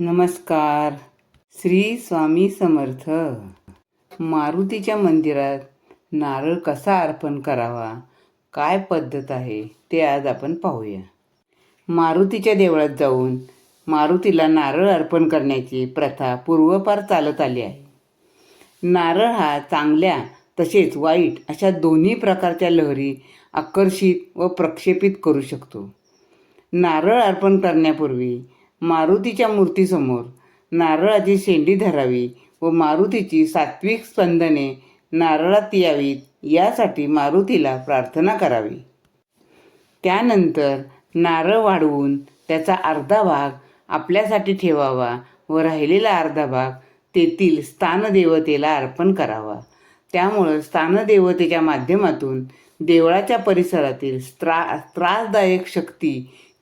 नमस्कार. श्री स्वामी समर्थ. मारुतीच्या मंदिरात नारळ कसा अर्पण करावा? काय पद्धत आहे? ते आज आपण पाहूया. मारुतीच्या देवळात जाऊन मारुतीला नारळ अर्पण करण्याची प्रथा पूर्वपार चालत आली आहे. नारळ हा चांगल्या तसेच वाईट अशा दोन्ही प्रकारच्या लहरी आकर्षित व प्रक्षेपित करू शकतो. नारळ अर्पण करण्यापूर्वी मारुतीच्या मूर्तीसमोर नारळाची शेंडी धरावी व मारुतीची सात्विक स्पंदने नारळात यावीत यासाठी मारुतीला प्रार्थना करावी. त्यानंतर नारळ वाढवून त्याचा अर्धा भाग आपल्यासाठी ठेवावा व राहिलेला अर्धा भाग तेथील स्थानदेवतेला अर्पण करावा. त्यामुळं स्थानदेवतेच्या माध्यमातून देवळाच्या परिसरातील स्त्रा त्रासदायक शक्ती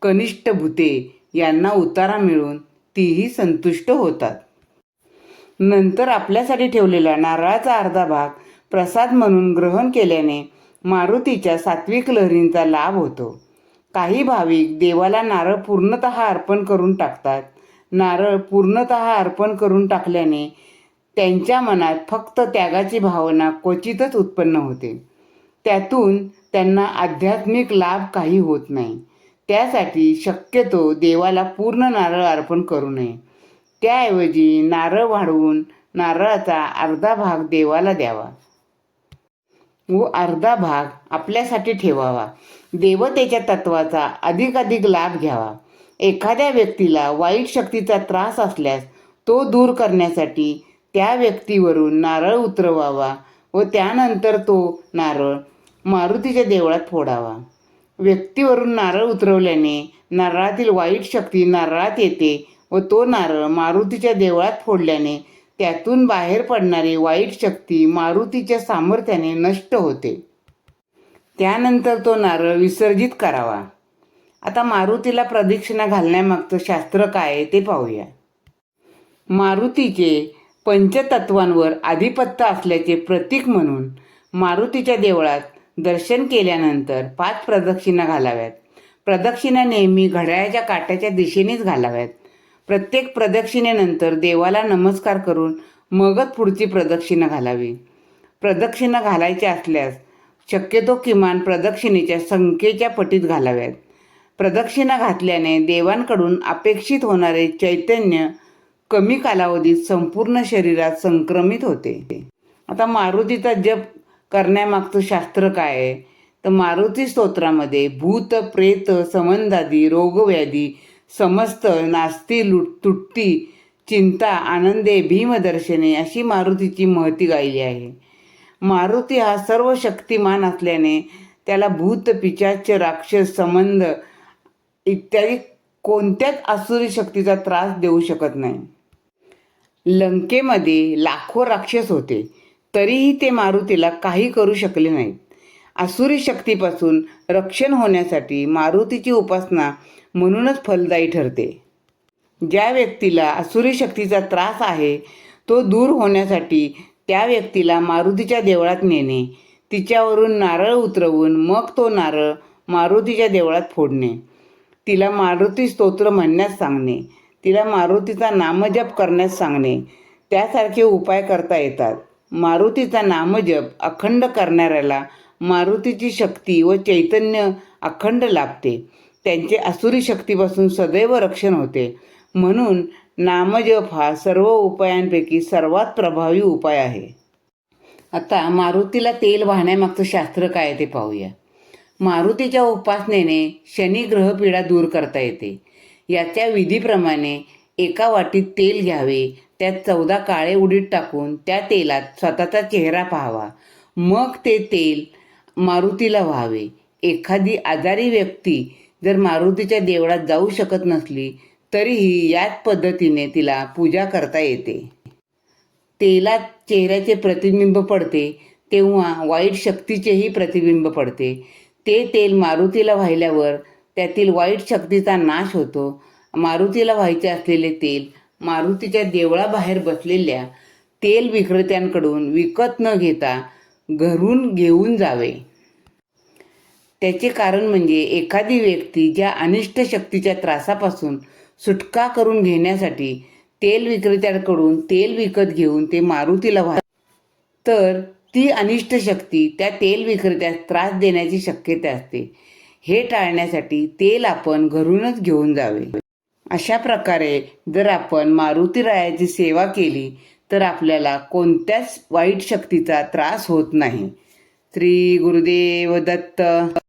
कनिष्ठ भूते यांना उतारा मिळून तीही संतुष्ट होतात. नंतर आपल्यासाठी ठेवलेला नारळाचा अर्धा भाग प्रसाद म्हणून ग्रहण केल्याने मारुतीच्या सात्विक लहरींचा लाभ होतो. काही भाविक देवाला नारळ पूर्णत अर्पण करून टाकतात. नारळ पूर्णत अर्पण करून टाकल्याने त्यांच्या मनात फक्त त्यागाची भावना क्वचितच उत्पन्न होते. त्यातून त्यांना आध्यात्मिक लाभ काही होत नाही. त्यासाठी शक्यतो देवाला पूर्ण नारळ अर्पण करू नये. त्याऐवजी नारळ वाढवून नारळाचा अर्धा भाग देवाला द्यावा. व अर्धा भाग आपल्यासाठी ठेवावा. देवतेच्या तत्वाचा अधिकाधिक लाभ घ्यावा. एखाद्या व्यक्तीला वाईट शक्तीचा त्रास असल्यास तो दूर करण्यासाठी त्या व्यक्तीवरून नारळ उतरवावा व त्यानंतर तो नारळ मारुतीच्या देवळात फोडावा. व्यक्तीवरून नारळ उतरवल्याने नारळातील वाईट शक्ती नारळात येते व तो नारळ मारुतीच्या देवळात फोडल्याने त्यातून बाहेर पडणारी वाईट शक्ती मारुतीच्या सामर्थ्याने नष्ट होते. त्यानंतर तो नारळ विसर्जित करावा. आता मारुतीला प्रदक्षिणा घालण्यामागचं शास्त्र काय आहे ते पाहूया. मारुतीचे पंचतत्वांवर आधिपत्य असल्याचे प्रतीक म्हणून मारुतीच्या देवळात दर्शन केल्यानंतर पाच प्रदक्षिणा घालाव्यात. प्रदक्षिणा नेहमी घड्याळाच्या काट्याच्या दिशेनेच घालाव्यात. प्रत्येक प्रदक्षिणेनंतर देवाला नमस्कार करून मगच पुढची प्रदक्षिणा घालावी. प्रदक्षिणा घालायची असल्यास शक्यतो किमान प्रदक्षिणेच्या संख्येच्या पटीत घालाव्यात. प्रदक्षिणा घातल्याने देवांकडून अपेक्षित होणारे चैतन्य कमी कालावधीत संपूर्ण शरीरात संक्रमित होते. आता मारुतीचा जप करण्यामागचं शास्त्र काय आहे? तर मारुती स्तोत्रामध्ये भूत प्रेत संबंधादी रोगव्याधी समस्त नास्ती लुट तुटती चिंता आनंदे भीमदर्शने अशी मारुतीची महती गायली आहे. मारुती हा सर्व शक्तिमान असल्याने त्याला भूत पिचाच राक्षस संबंध इत्यादी कोणत्याच आसुरी शक्तीचा त्रास देऊ शकत नाही. लंकेमध्ये लाखो राक्षस होते. तरीही ते मारुतीला काही करू शकले नाहीत. आसुरी शक्तीपासून रक्षण होण्यासाठी मारुतीची उपासना म्हणूनच फलदायी ठरते. ज्या व्यक्तीला आसुरी शक्तीचा त्रास आहे तो दूर होण्यासाठी त्या व्यक्तीला मारुतीच्या देवळात नेणे तिच्यावरून नारळ उतरवून मग तो नारळ मारुतीच्या देवळात फोडणे. तिला मारुती स्तोत्र म्हणण्यास सांगणे तिला मारुतीचा नामजप करण्यास सांगणे त्यासारखे उपाय करता येतात. मारुतीचा नामजप अखंड करणाऱ्याला मारुतीची शक्ती व चैतन्य अखंड लाभते. त्यांचे असुरी शक्तीपासून सदैव रक्षण होते. म्हणून नामजप हा सर्व उपायांपैकी सर्वात प्रभावी उपाय आहे. आता मारुतीला तेल वाहण्यामागचं शास्त्र काय ते पाहूया. मारुतीच्या उपासनेने शनी ग्रहपीडा दूर करता येते. याच्या विधीप्रमाणे एका वाटीत तेल घ्यावे त्यात चौदा काळे उडीत टाकून त्या तेलात स्वतःचा चेहरा पाहावा. मग ते तेल मारुतीला व्हावे. एखादी आजारी व्यक्ती जर मारुतीच्या देवळात जाऊ शकत नसली तरीही याच पद्धतीने तिला पूजा करता येते. तेलात चेहऱ्याचे प्रतिबिंब पडते तेव्हा वाईट शक्तीचेही प्रतिबिंब पडते. ते तेल मारुतीला वाहिल्यावर त्यातील वाईट शक्तीचा नाश होतो. मारुतीला व्हायचे असलेले तेल मारुतीच्या देवळाबाहेर बसलेल्या तेल विक्रेत्यांकडून विकत न घेता घरून घेऊन जावे. त्याचे कारण म्हणजे एखादी व्यक्ती ज्या अनिष्ट शक्तीच्या त्रासापासून सुटका करून घेण्यासाठी तेल विक्रेत्याकडून तेल विकत घेऊन ते मारुतीला वाह तर ती अनिष्ट शक्ती त्या तेल विक्रेत्यास त्रास देण्याची शक्यता असते. हे टाळण्यासाठी तेल आपण घरूनच घेऊन जावे. अशा प्रकारे जर आपण मारुती रायाची सेवा केली तर आपल्याला कोणत्याच वाईट शक्तीचा त्रास होत नाही. श्री गुरुदेव दत्त.